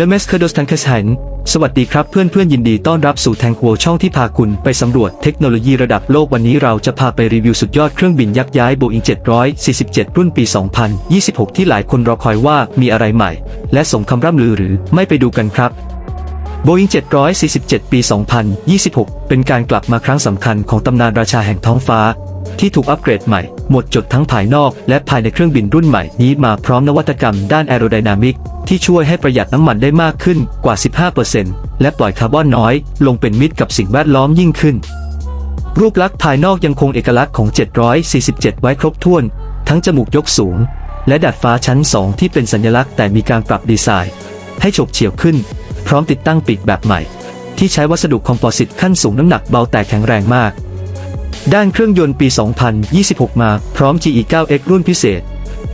n e m e s k e r d o s t a n k e s h a n สวัสดีครับเพื่อนเพื่อนยินดีต้อนรับสู่แทงโวช่องที่พาคุณไปสำรวจเทคโนโลยีระดับโลกวันนี้เราจะพาไปรีวิวสุดยอดเครื่องบินยักษ์ย้าย Boeing 747 รุ่นปี 2026 ที่หลายคนรอคอยว่ามีอะไรใหม่ และสมคำร่ำลือหรือไม่ไปดูกันครับ Boeing 747 ปี 2026 เป็นการกลับมาครั้งสำคัญของตำนานราชาแห่งท้องฟ้า ที่ถูกอัปเกรดใหม่ หมดจดทั้งภายนอกและภายในเครื่องบินรุ่นใหม่นี้มาพร้อมนวัตกรรมด้านแอโรไดนามิกที่ช่วยให้ประหยัดน้ำมันได้มากขึ้นกว่า 15%และปล่อยคาร์บอนน้อย ลงเป็นมิตรกับสิ่งแวดล้อมยิ่งขึ้น รูปลักษณ์ภายนอกยังคงเอกลักษณ์ของ 747 ไว้ครบถ้วน ทั้งจมูกยกสูง และดัดฟ้าชั้น 2 ที่เป็นสัญลักษณ์แต่มีการปรับดีไซน์ ให้ฉกเฉี่ยวขึ้น พร้อมติดตั้งปีกแบบใหม่ ที่ใช้วัสดุคอมโพสิตขั้นสูงน้ำหนักเบาแต่แข็งแรงมาก ด้านเครื่องยนต์ปี 2026 มาพร้อม GE9X รุ่นพิเศษ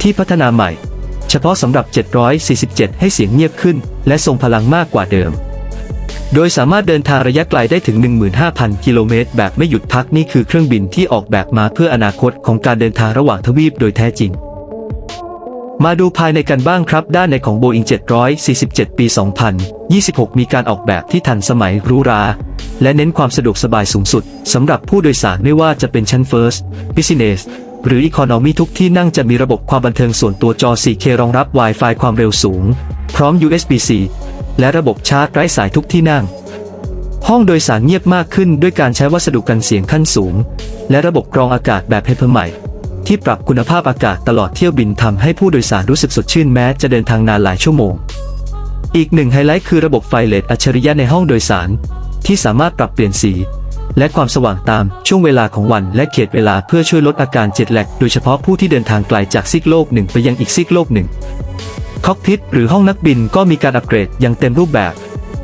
ที่พัฒนาใหม่ เฉพาะสำหรับ 747 ให้เสียงเงียบขึ้น และทรงพลังมากกว่าเดิม โดยสามารถเดินทางระยะไกลได้ถึง 15,000 กิโลเมตร แบบไม่หยุดพักนี่คือเครื่องบินที่ออกแบบมาเพื่ออนาคตของการเดินทางระหว่างทวีปโดยแท้จริงมาดูภายในกันบ้างครับ ด้านในของ Boeing 747 ปี 2026 มีการออกแบบที่ทันสมัยรูหรา และเน้นความสะดวกสบายสูงสุดสำหรับผู้โดยสารไม่ว่าจะเป็นชั้น First Business หรือ Economy ทุกที่นั่งจะมีระบบความบันเทิงส่วนตัวจอ 4K รองรับ Wi-Fi ความเร็วสูง พร้อม USB-C และระบบชาร์จไร้สายทุกที่นั่ง ห้องโดยสารเงียบมากขึ้นด้วยการใช้วัสดุกันเสียงขั้นสูง และระบบกรองอากาศแบบเฮเปอร์ใหม่ ที่ปรับคุณภาพอากาศตลอดเที่ยวบินทำให้ผู้โดยสารรู้สึกสดชื่นแม้จะเดินทางนานหลายชั่วโมงอีกหนึ่งไฮไลท์คือระบบไฟเลดอัจฉริยะในห้องโดยสาร ที่สามารถปรับเปลี่ยนสี และความสว่างตามช่วงเวลาของวันและเขตเวลาเพื่อช่วยลดอาการเจ็ดแหลกโดยเฉพาะผู้ที่เดินทางไกลจากซีกโลกหนึ่งไปยังอีกซีกโลกหนึ่งคอกพิทหรือห้องนักบินก็มีการอัปเกรดอย่างเต็มรูปแบบ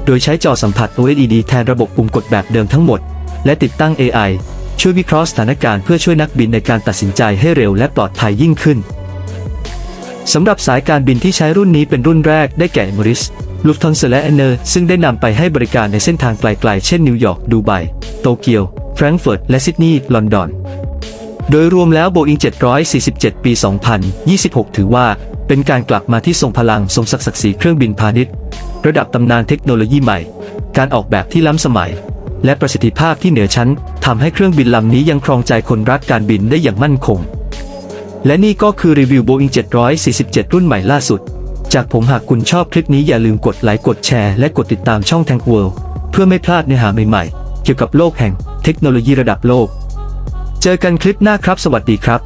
โดยใช้จอสัมผัส OLED แทนระบบปุ่มกดแบบเดิมทั้งหมด และติดตั้ง AI ช่วยวิเคราะห์สถานการณ์เพื่อช่วยนักบินในการตัดสินใจให้เร็วและปลอดภัยยิ่งขึ้นสำหรับสายการบินที่ใช้รุ่นนี้เป็นรุ่นแรกได้แก่มริส ลูฟทอนเซและเอเนอร์ซึ่งได้นำไปให้บริการในเส้นทางไกลๆ เช่นนิวยอร์ก ดูไบ โตเกียว แฟรงก์เฟิร์ต และซิดนีย์ ลอนดอน โดยรวมแล้ว Boeing 747 ปี 2026 ถือว่า เป็นการกลับมาที่ทรงพลังทรงศักดิ์ศรีเครื่องบินพาณิชย์ ระดับตำนานเทคโนโลยีใหม่ การออกแบบที่ล้ำสมัย และประสิทธิภาพที่เหนือชั้นทำให้เครื่องบินลำนี้ยังครองใจคนรักการบินได้อย่างมั่นคง และนี่ก็คือรีวิว Boeing 747 รุ่นใหม่ล่าสุด จากผมหากคุณชอบคลิปนี้อย่าลืมกดไลค์กดแชร์และกดติดตามช่อง Tank World เพื่อไม่พลาดเนื้อหาใหม่ๆ เกี่ยวกับโลกแห่งเทคโนโลยีระดับโลก เจอกันคลิปหน้าครับ สวัสดีครับ